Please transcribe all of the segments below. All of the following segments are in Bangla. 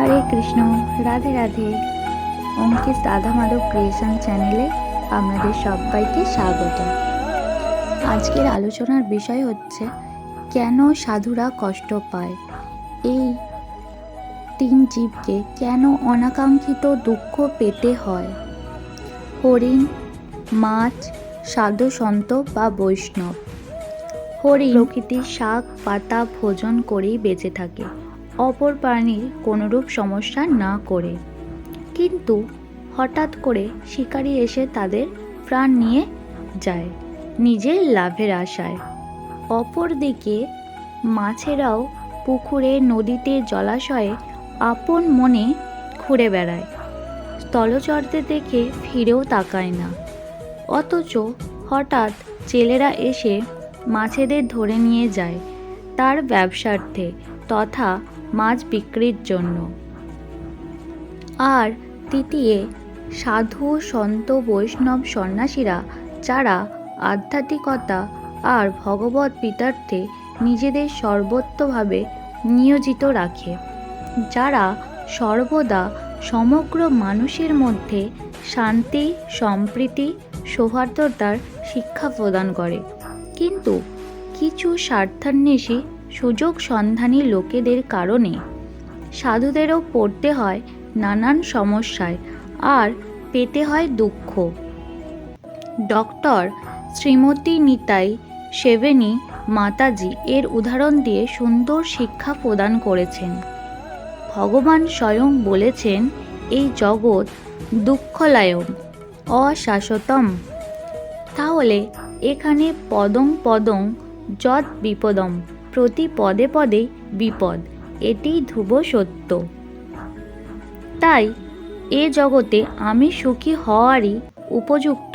হরে কৃষ্ণ, রাধে রাধে। অঙ্কিত রাধা মাধব ক্রিয়েশন চ্যানেলে আপনাদের সবাইকে স্বাগত। আজকের আলোচনার বিষয় হচ্ছে, কেন সাধুরা কষ্ট পায়? এই তিন জীবকে কেন অনাকাঙ্ক্ষিত দুঃখ পেতে হয়? হরিণ, মাছ, সাধু সন্ত বা বৈষ্ণব। হরিণ প্রকৃতির শাক পাতা ভোজন করেই বেঁচে থাকে। অপর প্রাণীর কোনোরূপ সমস্যা না করে। কিন্তু হঠাৎ করে শিকারী এসে তাদের প্রাণ নিয়ে যায়, নিজের লাভের আশায়। অপরদিকে মাছেরাও পুকুরে, নদীতে, জলাশয়ে আপন মনে ঘুরে বেড়ায়। স্থলচরদের দেখে ফিরেও তাকায় না। অথচ হঠাৎ জেলেরা এসে মাছেদের ধরে নিয়ে যায় তার ব্যবসার্থে তথা মাছ বিক্রির জন্য। আর তৃতীয়, সাধু, সন্ত, বৈষ্ণব সন্ন্যাসীরা যারা আধ্যাত্মিকতা আর ভগবত পিতার্থে নিজেদের সর্বত্রভাবে নিয়োজিত রাখে, যারা সর্বদা সমগ্র মানুষের মধ্যে শান্তি, সম্প্রীতি, সৌহার্দ্যতার শিক্ষা প্রদান করে। কিন্তু কিছু স্বার্থান্বেষী সুযোগ সন্ধানী লোকেদের কারণে। সাধুদেরও পড়তে হয় নানান সমস্যায়, আর পেতে হয় দুঃখ। ডক্টর শ্রীমতী নিতাই সেবেনী মাতাজি এর উদাহরণ দিয়ে সুন্দর শিক্ষা প্রদান করেছেন। ভগবান স্বয়ং বলেছেন, এই জগৎ দুঃখলায়ম, অশাশ্বতম। তাহলে এখানে পদং পদং যৎ বিপদম। প্রতি পদে পদে বিপদ, এটি ধ্রুব সত্য। তাই এ জগতে আমি সুখী হওয়ারই উপযুক্ত,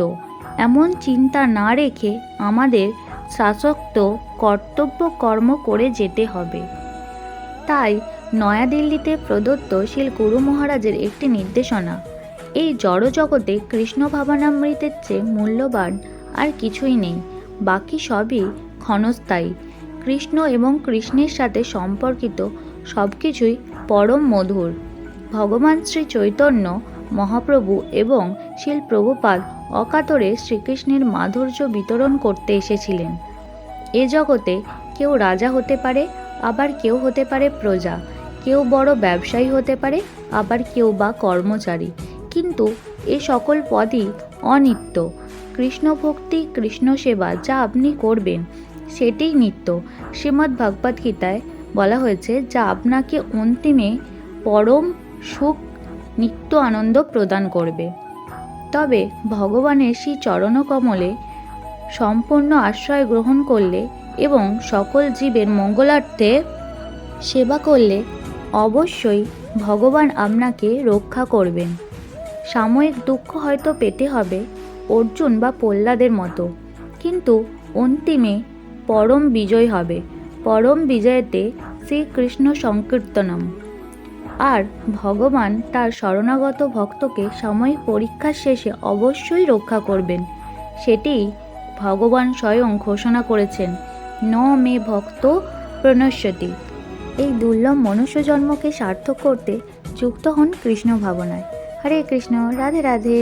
এমন চিন্তা না রেখে আমাদের শাসক্ত কর্তব্য, কর্ম করে যেতে হবে। তাই নয়াদিল্লিতে প্রদত্ত শিল গুরু মহারাজের একটি নির্দেশনা, এই জড়জগতে কৃষ্ণ ভাবনামৃতের চেয়ে মূল্যবান আর কিছুই নেই, বাকি সবই ক্ষণস্থায়ী। কৃষ্ণ এবং কৃষ্ণের সাথে সম্পর্কিত সব কিছুই পরম মধুর। ভগবান শ্রী চৈতন্য, মহাপ্রভু এবং শিল প্রভুপাদ অকাতরে শ্রীকৃষ্ণের মাধুর্য বিতরণ করতে এসেছিলেন। এ জগতে কেউ রাজা হতে পারে, আবার কেউ হতে পারে প্রজা। কেউ বড় ব্যবসায়ী হতে পারে, আবার কেউ বা কর্মচারী। কিন্তু এ সকল পদই অনিত্য। কৃষ্ণ ভক্তি কৃষ্ণ সেবা যা আপনি করবেন সেটিই নিত্য। শ্রীমদ্ ভগবদ গীতায় বলা হয়েছে, যা আপনাকে অন্তিমে পরম সুখ নিত্য আনন্দ প্রদান করবে। তবে ভগবানের সেই চরণকমলে সম্পূর্ণ আশ্রয় গ্রহণ করলে এবং সকল জীবের মঙ্গলার্থে সেবা করলে অবশ্যই ভগবান আপনাকে রক্ষা করবেন। সাময়িক দুঃখ হয়তো পেতে হবে অর্জুন বা প্রহ্লাদের মতো। কিন্তু অন্তিমে পরম বিজয় হবে। পরম বিজয়েতে শ্রীকৃষ্ণ সংকীর্তনম। আর ভগবান তার শরণাগত ভক্তকে সাময়িক পরীক্ষার শেষে অবশ্যই রক্ষা করবেন। সেটিই ভগবান স্বয়ং ঘোষণা করেছেন, ন মে ভক্ত প্রণশ্যতি। এই দুর্লভ মনুষ্য জন্মকে সার্থক করতে যুক্ত হন কৃষ্ণ ভাবনায়। হরে কৃষ্ণ, রাধে রাধে।